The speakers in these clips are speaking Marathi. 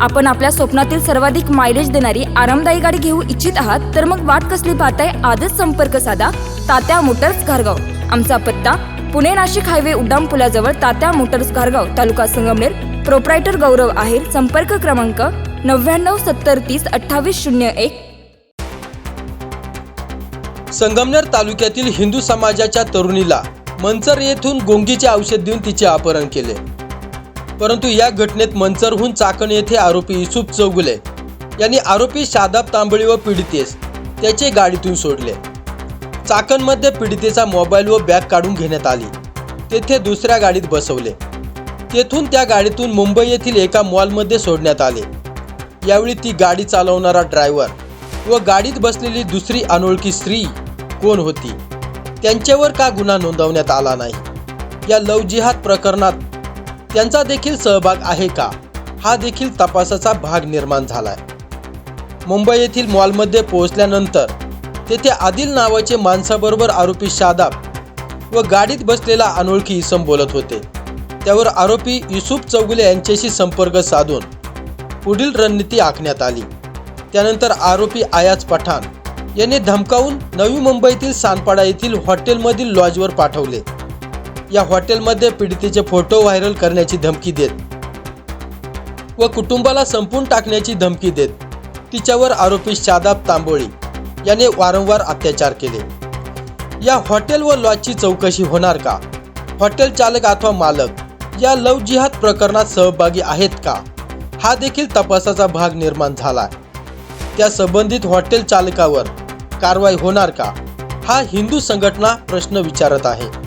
आपण आपल्या स्वप्नातील सर्वाधिक मायलेज देणारी आरामदायी गाडी घेऊ इच्छित आहात तर मग वाट कसली पाहताय? आजच संपर्क साधा. तात्या मोटर्स घारगाव. आमचा पत्ता पुणे नाशिक हायवे उड्डाण पुलाजवळ तात्या मोटर्स घारगाव तालुका संगमनेर. प्रोप्रायटर गौरव आहेर संपर्क क्रमांक नव्याण्णव सत्तर तीस अठ्ठावीस शून्य एक. संगमनेर तालुक्यातील हिंदू समाजाच्या तरुणीला मंचर येथून गोंगीचे औषध देऊन तिचे अपहरण केले. परंतु या घटनेत मंचरहून चाकण येथे आरोपी युसुफ चौगुले यांनी आरोपी शादाब तांबळी व पीडितेस त्याचे गाडीतून सोडले. चाकणमध्ये पीडितेचा मोबाईल व बॅग काढून घेण्यात आली. तेथे दुसऱ्या गाडीत बसवले. तेथून त्या गाडीतून मुंबई येथील एका मॉलमध्ये सोडण्यात आले. यावेळी ती गाडी चालवणारा ड्रायव्हर व गाडीत बसलेली दुसरी अनोळखी स्त्री कोण होती? त्यांच्यावर का गुन्हा नोंदवण्यात आला नाही? या लव जिहाद प्रकरणात त्यांचा देखील सहभाग आहे का? हा देखील तपासाचा भाग निर्माण झालाय. मुंबई येथील मॉलमध्ये पोहोचल्यानंतर तेथे आदिल नावाचे माणसाबरोबर आरोपी शादाब व गाडीत बसलेला अनोळखी इसम बोलत होते. त्यावर आरोपी युसुफ चौगुले यांच्याशी संपर्क साधून पुढील रणनीती आखण्यात आली. त्यानंतर आरोपी आयाज पठाण यांनी धमकावून नवी मुंबईतील सानपाडा येथील हॉटेलमधील लॉजवर पाठवले. या हॉटेलमध्ये पीडितेचे फोटो व्हायरल करण्याची धमकी देत व कुटुंबाला संपून टाकण्याची धमकी देत तिच्यावर आरोपी शादाब तांबोळी याने वारंवार अत्याचार केले. या हॉटेल व लॉजची चौकशी होणार का? हॉटेल चालक अथवा मालक या लव जिहाद प्रकरणात सहभागी आहेत का? हा देखील तपासाचा भाग निर्माण झाला त्या संबंधित हॉटेल चालकावर कारवाई होणार का? हा हिंदू संघटना प्रश्न विचारत आहे.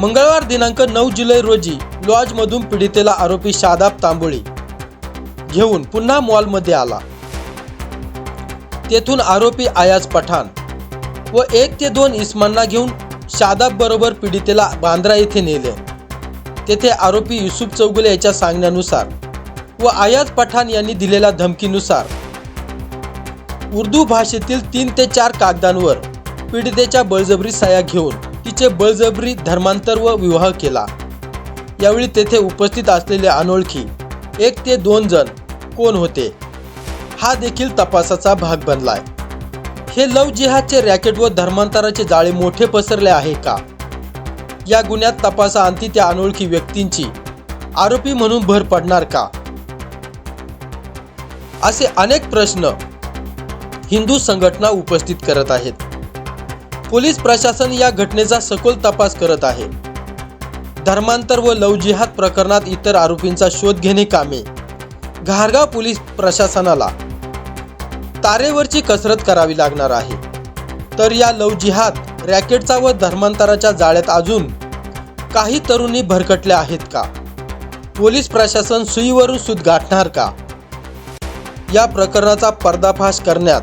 मंगळवार दिनांक नऊ जुलै रोजी लॉजमधून पीडितेला आरोपी शादाब तांबोळी घेऊन पुन्हा मॉलमध्ये आला. तेथून आरोपी आयाज पठाण व एक ते दोन इस्मांना घेऊन शादाब बरोबर पीडितेला बांद्रा येथे नेले. तेथे आरोपी युसुफ चौगुले याच्या सांगण्यानुसार व आयाज पठाण यांनी दिलेल्या धमकीनुसार उर्दू भाषेतील तीन ते चार कागदांवर पीडितेच्या बळजबरी सह्या घेऊन तिचे बळजबरी धर्मांतर व विवाह केला. यावेळी तेथे उपस्थित असलेले अनोळखी एक ते दोन जण कोण होते? हा देखील तपासाचा भाग बनलाय. हे लव जिहादचे रॅकेट व धर्मांतराचे जाळे मोठे पसरले आहे का? या गुन्ह्यात तपासाअंती त्या अनोळखी व्यक्तींची. आरोपी म्हणून भर पडणार का? असे अनेक प्रश्न हिंदू संघटना उपस्थित करत आहेत. पोलीस प्रशासन या घटनेचा सखोल तपास करत आहे. धर्मांतर व लव जिहाद प्रकरणात इतर आरोपींचा शोध घेणे कामे. घारगाव पोलीस प्रशासनाला तारेवरची कसरत करावी लागणार आहे. तर या लव जिहाद रॅकेटचा व धर्मांतराच्या जाळ्यात अजून काही तरुणी भरकटल्या आहेत का? पोलीस प्रशासन सुईवरून सूत गाठणार का? या प्रकरणाचा पर्दाफाश करण्यात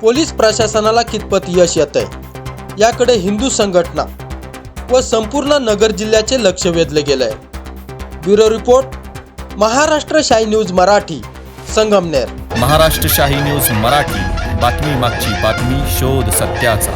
पोलीस प्रशासनाला कितपत यश येतंय? याकडे हिंदू संघटना व संपूर्ण नगर जिल्ह्याचे लक्ष वेधले गेलंय. ब्युरो रिपोर्ट महाराष्ट्र शाही न्यूज मराठी संगमनेर. महाराष्ट्र शाही न्यूज मराठी. बातमी मागची बातमी शोध सत्याचा.